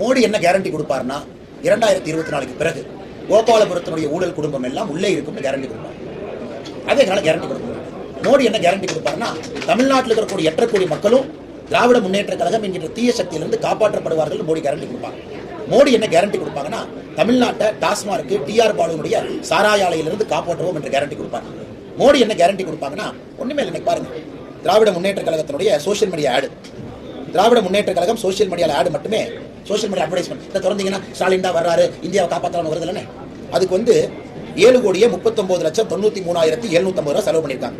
மோடி என்ன கேரண்டி கொடுப்பாருன்னா இரண்டாயிரத்தி இருபத்தி நாலுக்கு பிறகு கோபாலபுரத்தினுடைய ஊழல் குடும்பம் எல்லாம் உள்ளே இருக்கும்னு கேரண்டி கொடுப்பார். அதே என்னால கேரண்டி கொடுக்க மோடி என்ன கேரண்டி கொடுப்பாருன்னா தமிழ்நாட்டில் இருக்கக்கூடிய எட்டரை கோடி மக்களும் திராவிட முன்னேற்ற கழகம் என்கிற தீய சக்தியிலிருந்து காப்பாற்றப்படுவார்கள் மோடி கேரண்டி கொடுப்பாங்க மோடி என்ன கேரண்டி கொடுப்பாங்கன்னா தமிழ்நாட்டை டாஸ்மார்க்கு டிஆர் பாலுனுடைய சாராய ஆலையிலிருந்து காப்பாற்றுவோம் என்று கேரண்டி கொடுப்பாங்க மோடி என்ன கேரண்டி கொடுப்பாங்கன்னா ஒண்ணுமே இல்லை இன்னைக்கு பாருங்க. திராவிட முன்னேற்ற கழகத்தினுடைய சோஷியல் மீடியா ஆடு திராவிட முன்னேற்ற கழகம் சோஷியல் மீடியால ஆடு மட்டுமே சோஷியல் மீடியா அட்வர்டைஸ்மெண்ட். இதை திறந்தீங்கன்னா ஸ்டாலின் தான் வர்றாரு இந்தியாவை காப்பாற்றலாம் வருது இல்லைன்னு அதுக்கு வந்து ஏழு கோடியே முப்பத்தொம்பது லட்சம் தொண்ணூத்தி மூணாயிரத்தி எழுநூத்தம்பது ரூபா செலவு பண்ணியிருக்காங்க.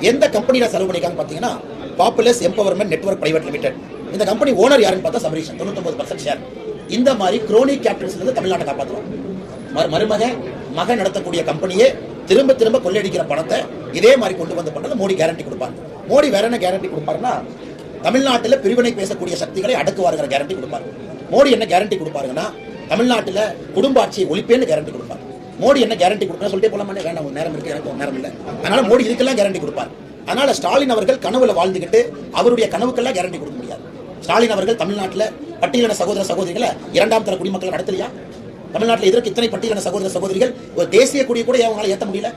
எந்த கம்பெனியில செலவு பண்ணியிருக்காங்க பாத்தீங்கன்னா populous empowerment network private limited இந்த கம்பெனி ஓனர் யாருன்னு பார்த்தா சபரீஷன் தொண்ணூத்தொம்பது பர்சன்ட் ஷேர் இந்த மாதிரி குரோனி கேபிட்டல்ஸ்ல இருந்து தமிழ்நாட்டை காப்பாற்றுவோம் மரு- மருமக மகன் நடத்தக்கூடிய கம்பெனியே திரும்ப திரும்ப கொள்ளையடிக்கிற பணத்தை இதே மாதிரி கொண்டு வந்து பண்றது மோடி கேரண்டி கொடுப்பாரு. மோடி வேற என்ன கேரண்டி கொடுப்பாருன்னா தமிழ்நாட்டில் பிரிவினை பேசக்கூடிய சக்திகளை அடக்குவாருங்கிற கேரண்டி கொடுப்பாரு. மோடி என்ன கேரண்டி கொடுப்பாருன்னா தமிழ்நாட்டில் குடும்ப ஆட்சியை ஒழிப்பேன்னு கேரண்டி கொடுப்பாரு. மோடி என்ன கேரண்டி கொடுக்கணும் சொல்லிட்டு போலாமே? வேண்டாம் நேரம் இருக்கு எனக்கு நேரம் இல்லை. அதனால மோடி இதுக்கெல்லாம் கேரண்டி கொடுப்பார். அதனால ஸ்டாலின் அவர்கள் கனவுல வாழ்ந்துகிட்டு அவருடைய கனவுக்கெல்லாம் கேரண்டி கொடுக்க முடியாது. ஸ்டாலின் அவர்கள் தமிழ்நாட்டில் பட்டியலின சகோதர சகோதரிகளை இரண்டாம் தர குடிமக்களை நடத்தலையா? தமிழ்நாட்டில் இதற்கு இத்தனை பட்டியலின சகோதர சகோதரிகள்? ஒரு தேசிய கொடியை கூட அவங்களால ஏத்த முடியல.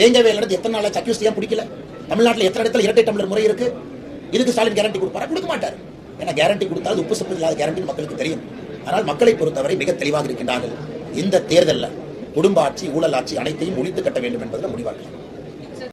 வேங்கவே நடந்து எத்தனை நாளா சக்யூஸ் ஏன் பிடிக்கல. தமிழ்நாட்டில் எத்தனை இடத்துல இரட்டை டம்ளர் முறை இருக்கு? இதுக்கு ஸ்டாலின் கேரண்டி கொடுப்பாரா? கொடுக்க மாட்டார். ஏன்னா கேரண்டி கொடுத்தால் உப்பு சப்பு இல்லாத கேரண்டி மக்களுக்கு தெரியும். ஆனால் மக்களை பொறுத்தவரை மிக தெளிவாக இருக்கின்றார்கள் இந்த தேர்தலில். குடும்ப ஆட்சி ஊழல் ஆட்சி அனைத்தையும் ஒழித்து கட்ட வேண்டும் என்பதில் முடிவாக்கலாம்